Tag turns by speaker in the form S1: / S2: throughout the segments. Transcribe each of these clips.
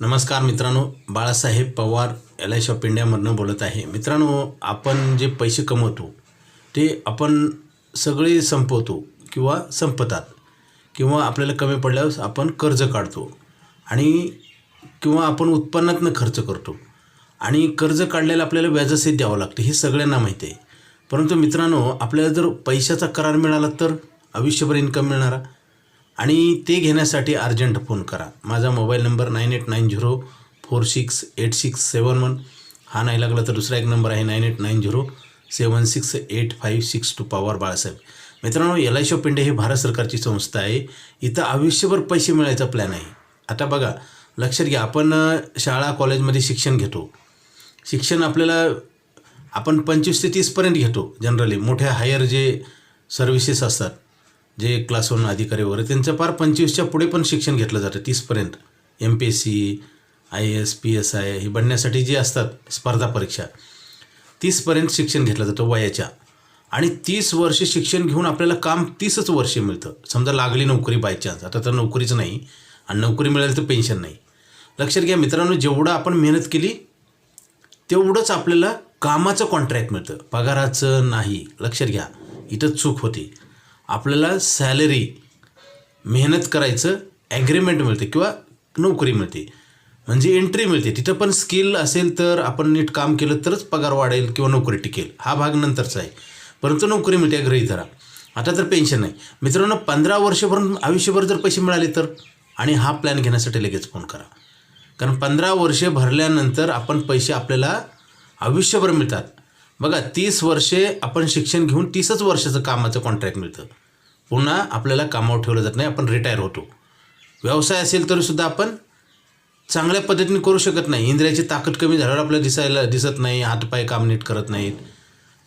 S1: नमस्कार मित्रांनो Balasaheb Pawar L I shop इंडियामधनं बोलत आहे. मित्रांनो आपण जे पैसे कमवतो ते आपण सगळे संपवतो किंवा संपतात किंवा आपल्याला कमी पडल्यावर आपण कर्ज काढतो आणि किंवा आपण उत्पन्नातनं खर्च करतो. आणि कर्ज काढलेलं आपल्याला व्याजासहित द्यावं लागतं हे सगळ्यांना माहिती आहे. परंतु मित्रांनो आपल्याला जर पैशाचा करार मिळाला तर आयुष्यभर इन्कम मिळणारा आणि ते घेण्यासाठी अर्जंट फोन करा. माझा mobile number nine eight nine zero four six eight six seven one. हा नाही लागला तर दुसरा एक नंबर आहे nine eight nine zero seven six eight five six two Pawar Balasaheb. मित्रांनो एल आय पिंडे इंडिया ही भारत सरकारची संस्था आहे. इथं आयुष्यभर पैसे मिळायचा प्लॅन आहे. आता बघा लक्षात घ्या आपण शाळा कॉलेजमध्ये शिक्षण घेतो. शिक्षण आपल्याला आपण पंचवीस ते तीसपर्यंत घेतो जनरली. मोठ्या हायर जे सर्व्हिसेस असतात जे क्लास वन अधिकारी वगैरे त्यांच्या फार पंचवीसच्या पुढे पण शिक्षण घेतलं जातं तीसपर्यंत. M P S C I S P S I हे बनण्यासाठी जे असतात स्पर्धा परीक्षा तीसपर्यंत शिक्षण घेतलं जातं वयाच्या. आणि तीस वर्ष शिक्षण घेऊन आपल्याला काम तीसच वर्षे मिळतं. समजा लागली नोकरी बाय चान्स आता तर नोकरीच नाही. आणि नोकरी मिळाली तर पेन्शन नाही. लक्षात घ्या मित्रांनो जेवढं आपण मेहनत केली तेवढंच आपल्याला कामाचं कॉन्ट्रॅक्ट मिळतं. पगाराचं नाही. लक्षात घ्या. इथं चूक होती. आपल्याला सॅलरी मेहनत करायचं ॲग्रीमेंट मिळते किंवा नोकरी मिळते. म्हणजे एंट्री मिळते. तिथं पण स्किल असेल तर आपण नीट काम केलं तरच पगार वाढेल किंवा नोकरी टिकेल. हा भाग नंतरचा आहे. परंतु नोकरी मिळते गृहीत धरा आता तर पेन्शन नाही मित्रांनो पंधरा वर्षभरून आयुष्यभर जर पैसे मिळाले तर? आणि हा प्लॅन घेण्यासाठी लगेच फोन करा. कारण पंधरा वर्षे भरल्यानंतर आपण पैसे आपल्याला आयुष्यभर मिळतात. बघा तीस वर्षे आपण शिक्षण घेऊन तीसच वर्षाचं कामाचं कॉन्ट्रॅक्ट मिळतं. पुन्हा आपल्याला कामावर ठेवलं जात नाही आपण रिटायर होतो. व्यवसाय असेल तरीसुद्धा आपण चांगल्या पद्धतीने करू शकत नाही. इंद्रियाची ताकद कमी झाल्यावर आपल्याला दिसायला दिसत नाही हातपाय काम नीट करत नाहीत.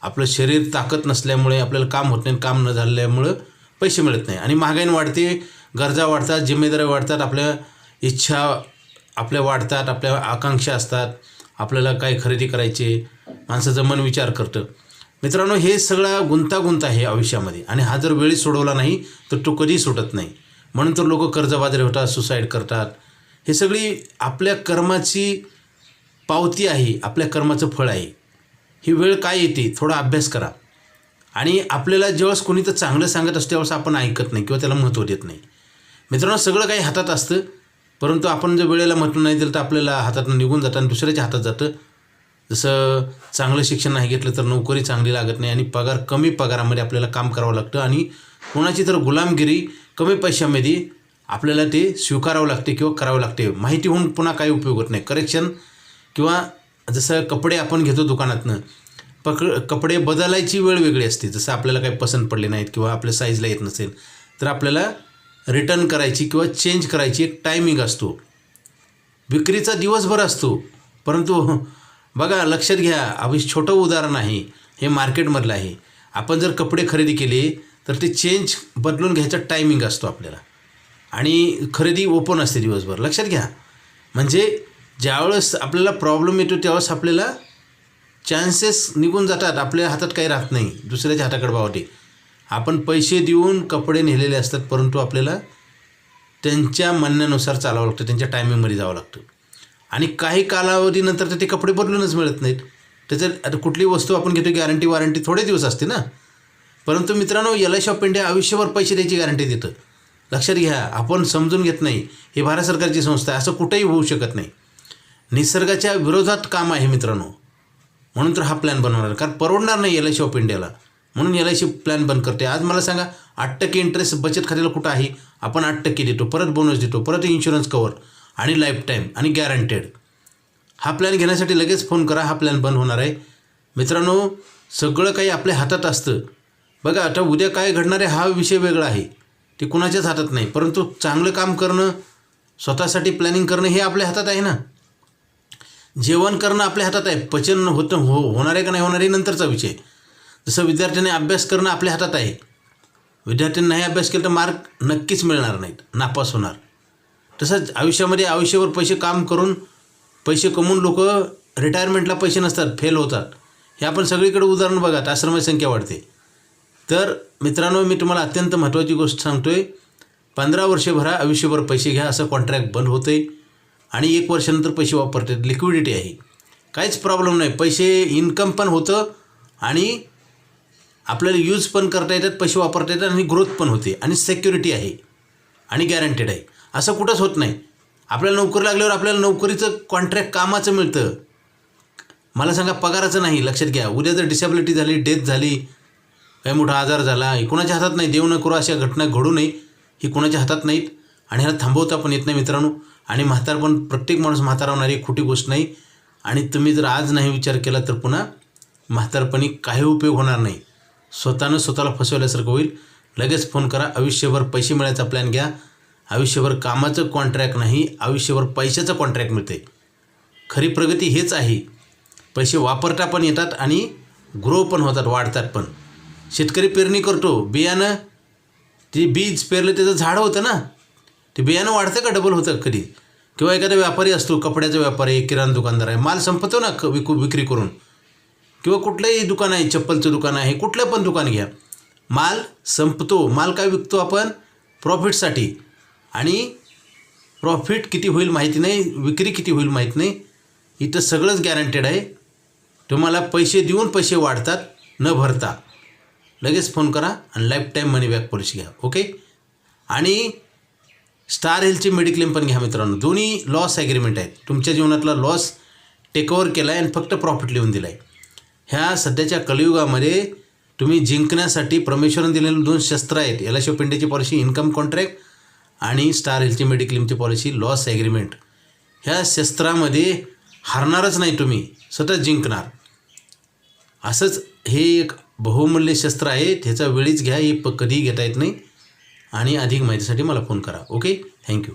S1: आपलं शरीर ताकद नसल्यामुळे आपल्याला काम होत नाही काम न झाल्यामुळं पैसे मिळत नाही. आणि महागाईने वाढते गरजा वाढतात जिम्मेदाऱ्या वाढतात आपल्या इच्छा आपल्या वाढतात आपल्या आकांक्षा असतात. आपल्याला काय खरेदी करायचे माणसाचं मन विचार करतं. मित्रांनो हे सगळा गुंतागुंत आहे आयुष्यामध्ये. आणि हा जर वेळी सोडवला नाही तर तो कधी सुटत नाही. म्हणून तर लोक कर्जबाजारी होतात सुसाईड करतात. हे सगळी आपल्या कर्माची पावती आहे आपल्या कर्माचं फळ आहे. ही वेळ काय येते थोडा अभ्यास करा. आणि आपल्याला ज्यावेळेस कोणी तर चांगलं सांगत असतं त्यावेळेस आपण ऐकत नाही किंवा त्याला महत्त्व देत नाही. मित्रांनो सगळं काही हातात असतं परंतु आपण जर वेळेला म्हटलं नाही दिलं तर आपल्याला हातातून निघून जातं आणि दुसऱ्याच्या हातात जातं. जसं चांगलं शिक्षण नाही घेतलं तर नोकरी चांगली लागत नाही आणि पगार कमी पगारामध्ये आपल्याला काम करावं लागतं आणि कोणाची तर गुलामगिरी कमी पैशामध्ये आपल्याला ते स्वीकारावं लागते किंवा करावं लागते. माहिती होऊन पुन्हा काही उपयोग होत नाही. करेक्शन किंवा जसं कपडे आपण घेतो दुकानातनं पक कपडे बदलायची वेळ वेगळी असते. जसं आपल्याला काही पसंत पडले नाहीत किंवा आपल्या साईजला येत नसेल तर आपल्याला रिटर्न करायची किंवा चेंज करायची एक टायमिंग असतो. विक्रीचा दिवसभर असतो. परंतु बघा लक्षात घ्या अभि छोटं उदाहरण आहे. हे मार्केटमधलं आहे. आपण जर कपडे खरेदी केले तर ते चेंज बदलून घ्यायचा टायमिंग असतो आपल्याला. आणि खरेदी ओपन असते दिवसभर. लक्षात घ्या. म्हणजे ज्यावेळेस आपल्याला प्रॉब्लेम येतो त्यावेळेस आपल्याला चान्सेस निघून जातात. आपल्या हातात काही राहत नाही. दुसऱ्याच्या हाताकडे बावटे. आपण पैसे देऊन कपडे नेलेले असतात परंतु आपल्याला त्यांच्या म्हणण्यानुसार चालावं लागतं त्यांच्या टायमिंगमध्ये जावं लागतं. आणि काही कालावधीनंतर तर ते कपडे बदलूनच मिळत नाहीत. त्याचं आता कुठली वस्तू आपण घेतो गॅरंटी वॉरंटी थोडे दिवस असते ना. परंतु मित्रांनो एल आय शॉप इंडिया आयुष्यभर पैसे द्यायची गॅरंटी देतं. लक्षात घ्या आपण समजून घेत नाही हे भारत सरकारची संस्था आहे असं कुठेही होऊ शकत नाही. निसर्गाच्या विरोधात काम आहे मित्रांनो. म्हणून तर हा प्लॅन बनवणार कारण परवडणार नाही एल आय शॉप इंडियाला म्हणून एल आय सी प्लॅन बंद करते आज मला सांगा आठ टक्के इंटरेस्ट बचत खात्याला कुठं आहे? आपण आठ टक्के देतो परत बोनस देतो परत इन्शुरन्स कवर आणि लाईफ टाईम आणि गॅरंटेड हा प्लॅन घेण्यासाठी लगेच फोन करा हा प्लॅन बंद होणार आहे. मित्रांनो सगळं काही आपल्या हातात असतं. बघा आता उद्या काय घडणार आहे हा विषय वेगळा आहे. ते कुणाच्याच हातात नाही परंतु चांगलं काम करणं स्वतःसाठी प्लॅनिंग करणं हे आपल्या हातात आहे ना? जेवण करणं आपल्या हातात आहे. पचन होतं हो होणार आहे का नाही होणार आहे नंतरचा विषय. जसं विद्यार्थ्यांनी अभ्यास करणं आपल्या हातात आहे. विद्यार्थ्यांनी नाही अभ्यास केला तर मार्क नक्कीच मिळणार नाहीत. नापास होणार. तसंच आयुष्यामध्ये आयुष्यभर पैसे काम करून पैसे कमवून लोक रिटायरमेंटला पैसे नसतात फेल होतात. हे आपण सगळीकडे उदाहरण बघा आश्रमाची संख्या वाढते. तर मित्रांनो मी तुम्हाला अत्यंत महत्त्वाची गोष्ट सांगतो आहे पंधरा वर्षे भरा आयुष्यभर पैसे घ्या असं कॉन्ट्रॅक्ट बंद होतं आहे आणि एक वर्षानंतर पैसे वापरतात. लिक्विडिटी आहे. काहीच प्रॉब्लेम नाही. पैसे इन्कम पण होतं आणि आपल्याला यूज पण करता येतात पैसे वापरता येतात आणि ग्रोथ पण होते. आणि सेक्युरिटी आहे. आणि गॅरंटेड आहे. असं कुठंच होत नाही. आपल्याला नोकरी लागल्यावर आपल्याला नोकरीचं कॉन्ट्रॅक्ट कामाचं मिळतं. मला सांगा पगाराचं नाही. लक्षात घ्या. उद्या जर डिसेबिलिटी झाली डेथ झाली काही मोठा आजार झाला हे कोणाच्या हातात नाही. देऊ न करू अशा घटना घडू नये. ही कोणाच्या हातात नाहीत. आणि ह्याला थांबवता पण येत नाही मित्रांनो. आणि म्हातारपण प्रत्येक माणूस म्हातारा होणार एक खोटी गोष्ट नाही. आणि तुम्ही जर आज नाही विचार केला तर पुन्हा म्हातारपणी काही उपयोग होणार नाही. स्वतःनं स्वतःला फसवल्यासारखं होईल. लगेच फोन करा. आयुष्यभर पैसे मिळायचा प्लॅन घ्या. आयुष्यभर कामाचं कॉन्ट्रॅक्ट नाही. आयुष्यभर पैशाचं कॉन्ट्रॅक्ट मिळते. खरी प्रगती हेच आहे. पैसे वापरता पण येतात आणि ग्रो पण होतात वाढतात पण. शेतकरी पेरणी करतो. बियाणं ते बीज पेरलं त्याचं झाड होतं ना? ते बियाणं वाढतं का? डबल होतं कधी? किंवा एखादा व्यापारी असतो कपड्याचा व्यापारी किराणा दुकानदार आहे. माल संपतो ना क विकू विक्री करून. किंवा कुठलंही दुकान आहे चप्पलचं दुकान आहे कुठलं पण दुकान घ्या. माल संपतो माल काय विकतो आपण? प्रॉफिटसाठी आणि प्रॉफिट किती होईल माहिती नाही विक्री किती होईल माहीत नाही. इथं सगळंच गॅरंटेड आहे. तुम्हाला पैसे देऊन पैसे वाढतात न भरता. लगेच फोन करा आणि life time money back policy घ्या ओके आणि स्टार हेल्थचे मेडिक्लेम पण घ्या मित्रांनो. दोन्ही लॉस ॲग्रीमेंट आहेत. तुमच्या जीवनातला लॉस टेकओव्हर केला आहे आणि फक्त प्रॉफिट लिहून दिला आहे ह्या सध्याच्या कलियुगामध्ये तुम्ही जिंकण्यासाठी परमेश्वरनं दिलेले दोन शस्त्र आहेत. एल आय पिंडेची पॉलिसी इन्कम कॉन्ट्रॅक्ट आणि स्टार हेल्थची मेडिक्लेमची पॉलिसी लॉस ॲग्रीमेंट ह्या शस्त्रामध्ये हारणारच नाही तुम्ही. सतत जिंकणार. असंच हे एक बहुमूल्य शस्त्र आहे. त्याचा वेळीच घ्या. हे प कधीही घेता येत नाही. आणि अधिक माहितीसाठी मला फोन करा. Okay thank you